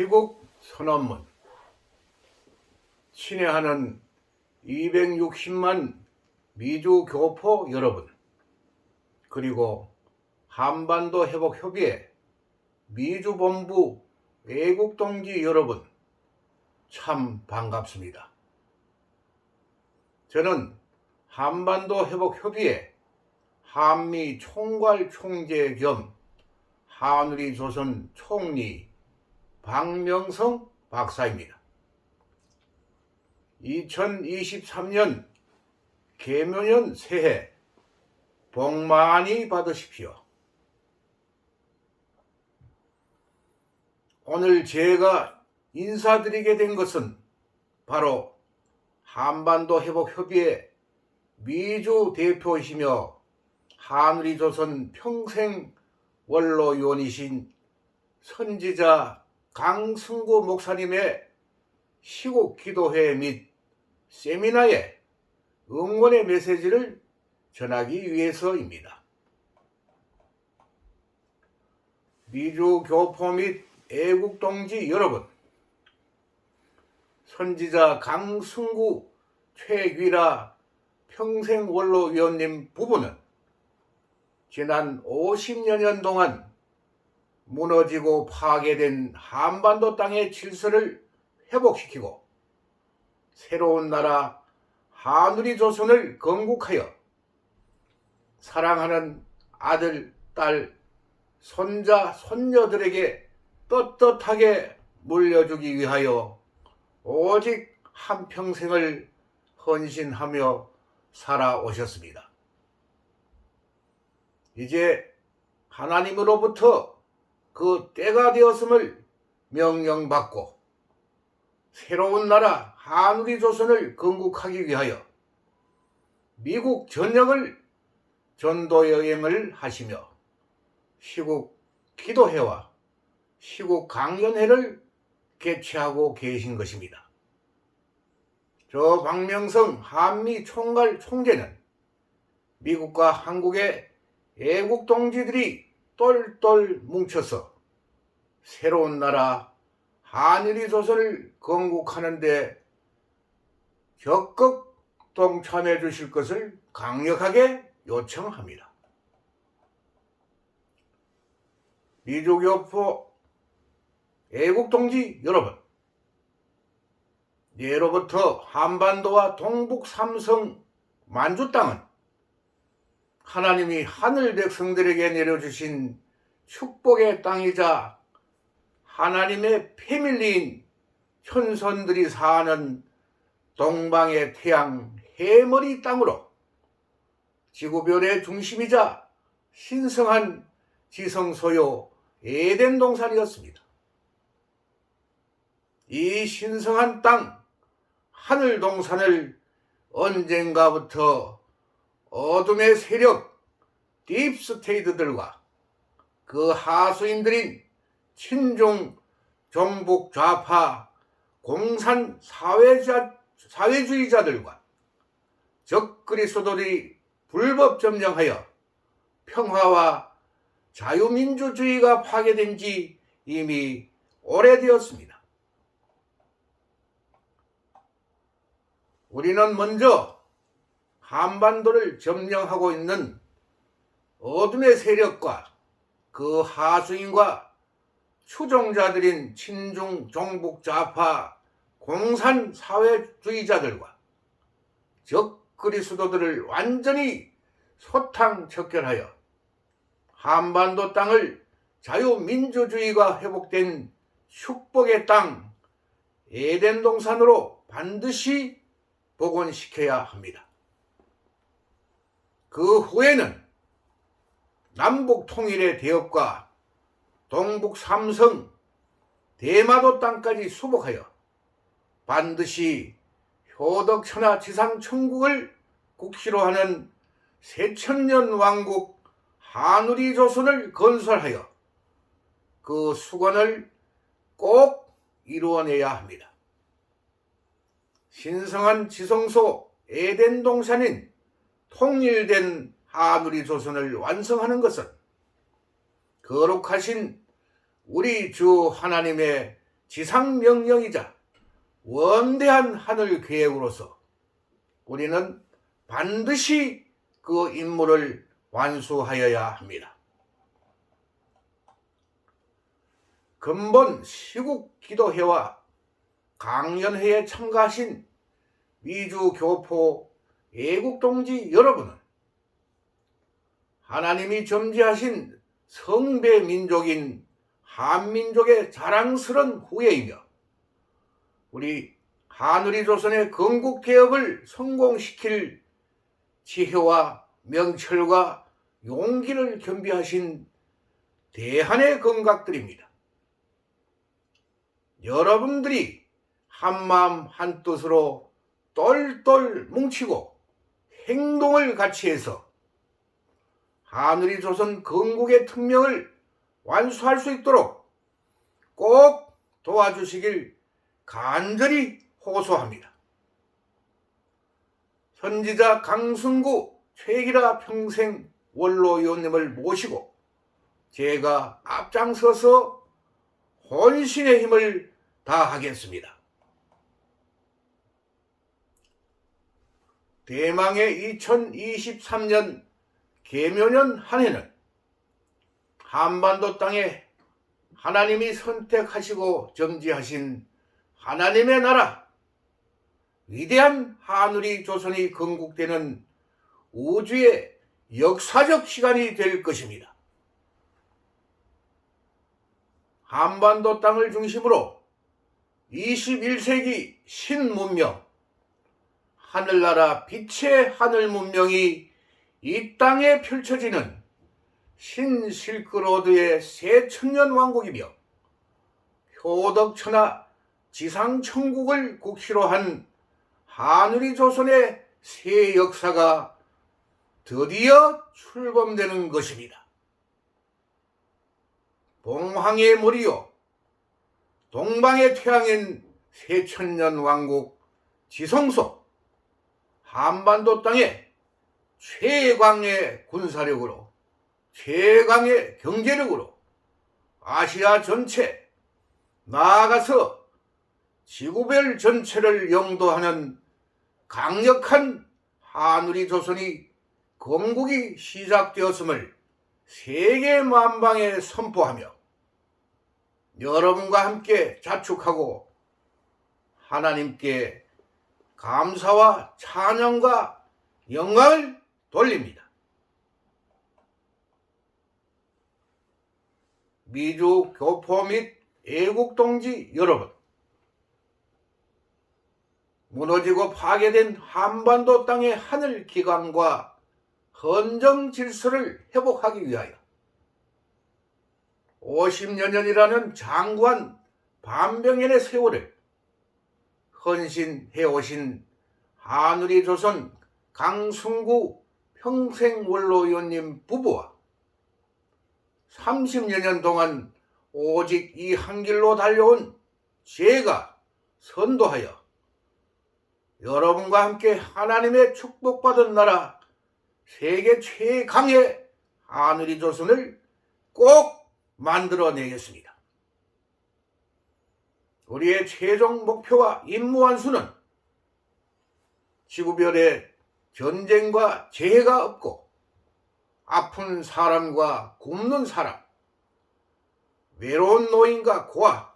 시국 선언문 친애하는 260만 미주 교포 여러분 그리고 한반도 회복 협의회 미주 본부 외국 동지 여러분 참 반갑습니다. 저는 한반도 회복 협의회 한미 총괄 총재 겸 한우리 조선 총리 박명성 박사입니다. 2023년 개묘년 새해 복 많이 받으십시오. 오늘 제가 인사드리게 된 것은 바로 한반도 회복 협의회 미주 대표이시며 한우리 조선 평생 원로위원이신 선지자 강승구 목사님의 시국 기도회 및 세미나에 응원의 메시지를 전하기 위해서입니다. 미주 교포 및 애국 동지 여러분, 선지자 강승구 최귀라 평생 원로위원님 부부는 지난 50여 년 동안 무너지고 파괴된 한반도 땅의 질서를 회복시키고 새로운 나라 하누리 조선을 건국하여 사랑하는 아들, 딸, 손자, 손녀들에게 떳떳하게 물려주기 위하여 오직 한평생을 헌신하며 살아오셨습니다. 이제 하나님으로부터 그 때가 되었음을 명령받고 새로운 나라 한우리 조선을 건국하기 위하여 미국 전역을 전도 여행을 하시며 시국 기도회와 시국 강연회를 개최하고 계신 것입니다. 저 박명성 한미 총괄 총재는 미국과 한국의 애국 동지들이 똘똘 뭉쳐서 새로운 나라 한일이 조선을 건국하는데 적극 동참해 주실 것을 강력하게 요청합니다. 미주교포 애국 동지 여러분, 예로부터 한반도와 동북 삼성 만주 땅은 하나님이 하늘 백성들에게 내려주신 축복의 땅이자 하나님의 패밀리인 현선들이 사는 동방의 태양 해머리 땅으로 지구별의 중심이자 신성한 지성소요 에덴 동산이었습니다. 이 신성한 땅 하늘 동산을 언젠가부터 어둠의 세력 딥스테이트들과 그 하수인들인 친중 정북 좌파 공산 사회자, 사회주의자들과 적그리스도들이 불법 점령하여 평화와 자유민주주의가 파괴된 지 이미 오래되었습니다. 우리는 먼저 한반도를 점령하고 있는 어둠의 세력과 그 하수인과 추종자들인 친중 종북 좌파 공산 사회주의자들과 적 그리스도들을 완전히 소탕척결하여 한반도 땅을 자유민주주의가 회복된 축복의 땅 에덴 동산으로 반드시 복원시켜야 합니다. 그 후에는 남북 통일의 대업과 동북 삼성, 대마도 땅까지 수복하여 반드시 효덕 천하 지상 천국을 국시로 하는 새천년 왕국 한우리 조선을 건설하여 그 수건을 꼭 이루어내야 합니다. 신성한 지성소 에덴 동산인 통일된 하누리 조선을 완성하는 것은 거룩하신 우리 주 하나님의 지상명령이자 원대한 하늘 계획으로서 우리는 반드시 그 임무를 완수하여야 합니다. 근본 시국 기도회와 강연회에 참가하신 미주 교포 애국 동지 여러분은 하나님이 점지하신 성배 민족인 한민족의 자랑스런 후예이며 우리 하늘이 조선의 건국 개혁을 성공시킬 지혜와 명철과 용기를 겸비하신 대한의 건각들입니다. 여러분들이 한마음 한뜻으로 똘똘 뭉치고 행동을 같이 해서 하늘이 조선 건국의 특명을 완수할 수 있도록 꼭 도와주시길 간절히 호소합니다. 현지자 강승구 최기라 평생 원로위원님을 모시고 제가 앞장서서 혼신의 힘을 다하겠습니다. 대망의 2023년 개묘년 한 해는 한반도 땅에 하나님이 선택하시고 점지하신 하나님의 나라, 위대한 하늘이 조선이 건국되는 우주의 역사적 시간이 될 것입니다. 한반도 땅을 중심으로 21세기 신문명, 하늘나라 빛의 하늘 문명이 이 땅에 펼쳐지는 신실크로드의 새천년 왕국이며 효덕천하 지상천국을 국시로 한 하늘이 조선의 새 역사가 드디어 출범되는 것입니다. 봉황의 머리요 동방의 태양인 새천년 왕국 지성소 한반도 땅에 최강의 군사력으로 최강의 경제력으로 아시아 전체 나아가서 지구별 전체를 영도하는 강력한 하늘이 조선이 건국이 시작되었음을 세계 만방에 선포하며 여러분과 함께 자축하고 하나님께 감사와 찬양과 영광을 돌립니다. 미주 교포 및 애국 동지 여러분, 무너지고 파괴된 한반도 땅의 하늘 기관과 헌정 질서를 회복하기 위하여 50여 년이라는 장구한 반병연의 세월을 헌신해 오신 하늘이 조선 강승구 평생원로위원님 부부와 30여 년 동안 오직 이 한 길로 달려온 제가 선도하여 여러분과 함께 하나님의 축복받은 나라 세계 최강의 하늘이 조선을 꼭 만들어내겠습니다. 우리의 최종 목표와 임무 완수는 지구별에 전쟁과 재해가 없고 아픈 사람과 굶는 사람, 외로운 노인과 고아,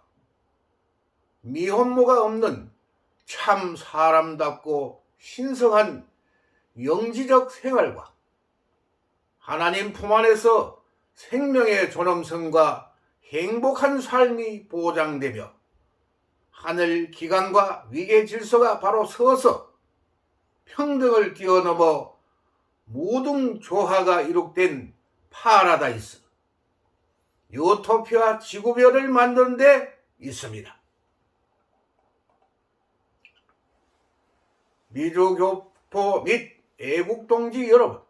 미혼모가 없는 참 사람답고 신성한 영지적 생활과 하나님 품 안에서 생명의 존엄성과 행복한 삶이 보장되며 하늘 기관과 위계 질서가 바로 서서 평등을 뛰어넘어 모든 조화가 이룩된 파라다이스 유토피아 지구별을 만드는 데 있습니다. 미주교포 및 애국동지 여러분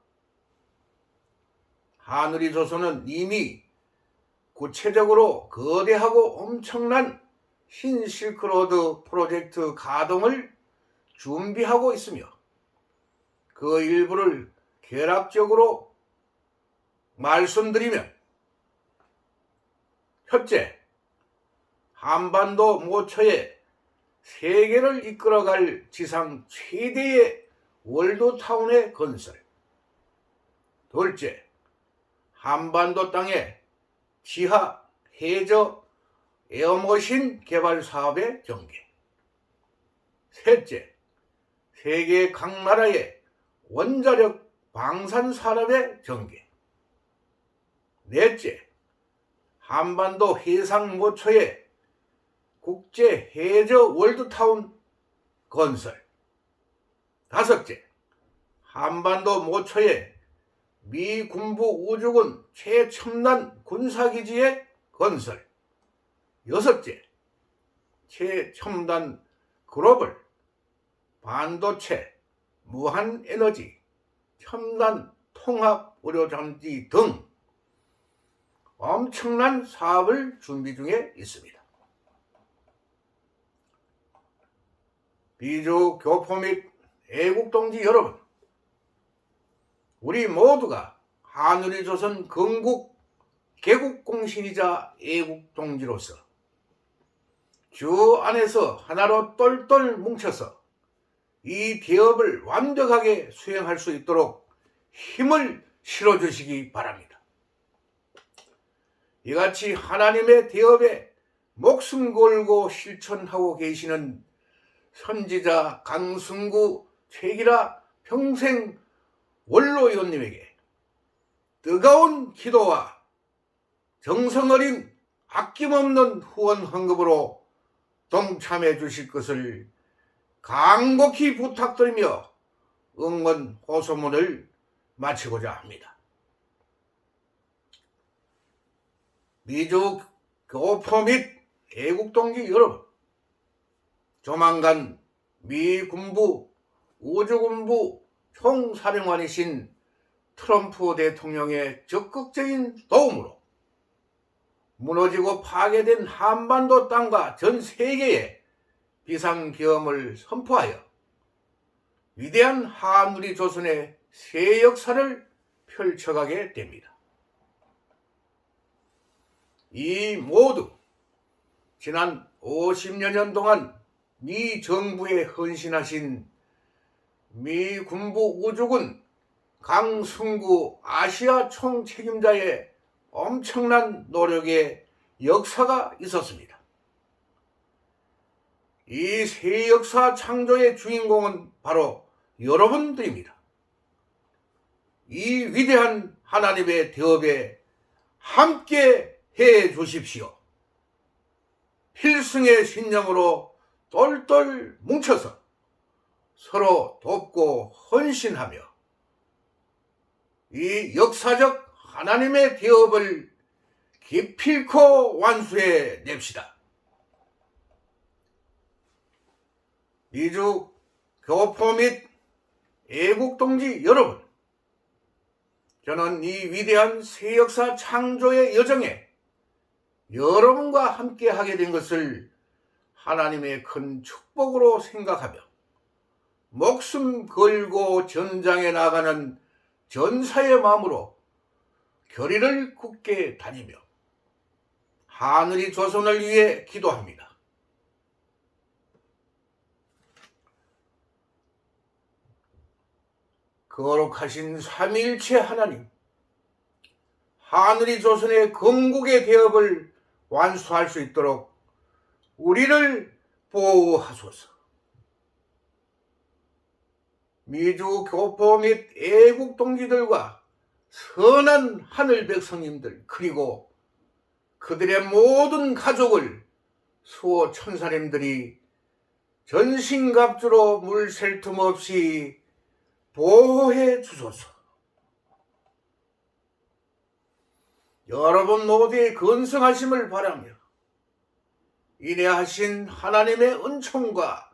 하늘이 조선은 이미 구체적으로 거대하고 엄청난 신실크로드 프로젝트 가동을 준비하고 있으며 그 일부를 결합적으로 말씀드리면 첫째, 한반도 모처에 세계를 이끌어갈 지상 최대의 월드타운의 건설. 둘째, 한반도 땅에 지하, 해저, 에어머신 개발 사업의 전개. 셋째, 세계 각 나라의 원자력 방산 산업의 전개. 넷째, 한반도 해상 모처의 국제 해저 월드타운 건설. 다섯째, 한반도 모처의 미 군부 우주군 최첨단 군사기지의 건설. 여섯째, 최첨단 글로벌 반도체, 무한에너지, 첨단 통합 의료장치 등 엄청난 사업을 준비 중에 있습니다. 비주 교포 및 애국동지 여러분, 우리 모두가 하늘이 조선 건국 개국공신이자 애국동지로서 주 안에서 하나로 똘똘 뭉쳐서 이 기업을 완벽하게 수행할 수 있도록 힘을 실어 주시기 바랍니다. 이같이 하나님의 대업에 목숨 걸고 실천하고 계시는 선지자 강승구 최기라 평생 원로위원님에게 뜨거운 기도와 정성 어린 아낌없는 후원 헌금으로 동참해 주실 것을 간곡히 부탁드리며 응원 호소문을 마치고자 합니다. 미주 교포 및 애국동지 여러분, 조만간 미 군부 우주군부 총사령관이신 트럼프 대통령의 적극적인 도움으로 무너지고 파괴된 한반도 땅과 전 세계에 비상계엄을 선포하여 위대한 한우리 조선의 새 역사를 펼쳐가게 됩니다. 이 모두 지난 50여 년 동안 미 정부에 헌신하신 미 군부 우주군 강승구 아시아 총책임자의 엄청난 노력의 역사가 있었습니다. 이 새 역사 창조의 주인공은 바로 여러분들입니다. 이 위대한 하나님의 대업에 함께 해 주십시오. 필승의 신념으로 똘똘 뭉쳐서 서로 돕고 헌신하며 이 역사적 하나님의 대업을 기필코 완수해 냅시다. 미주 교포 및 애국동지 여러분, 저는 이 위대한 새 역사 창조의 여정에 여러분과 함께 하게 된 것을 하나님의 큰 축복으로 생각하며 목숨 걸고 전장에 나가는 전사의 마음으로 결의를 굳게 다니며 하늘이 조선을 위해 기도합니다. 거룩하신 삼위일체 하나님, 하늘이 조선의 건국의 대업을 완수할 수 있도록 우리를 보호하소서. 미주 교포 및 애국 동지들과 선한 하늘 백성님들 그리고 그들의 모든 가족을 수호 천사님들이 전신갑주로 물샐 틈 없이 보호해 주소서. 여러분 모두의 건성하심을 바라며 인내하신 하나님의 은총과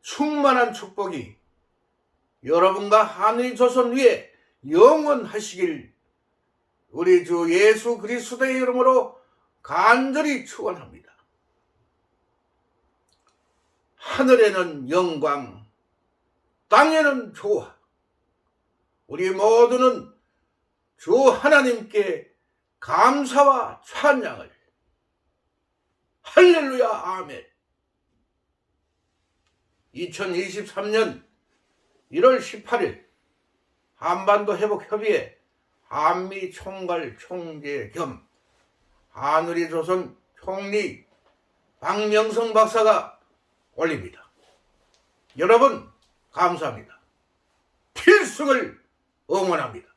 충만한 축복이 여러분과 하늘 조선 위에 영원하시길 우리 주 예수 그리스도의 이름으로 간절히 축원합니다. 하늘에는 영광, 땅에는 조화. 우리 모두는 주 하나님께 감사와 찬양을 할렐루야 아멘 2023년 1월 18일 한반도 회복 협의회 한미 총괄 총재 겸 하늘이 조선 총리 박명성 박사가 올립니다. 여러분 감사합니다. 필승을 응원합니다.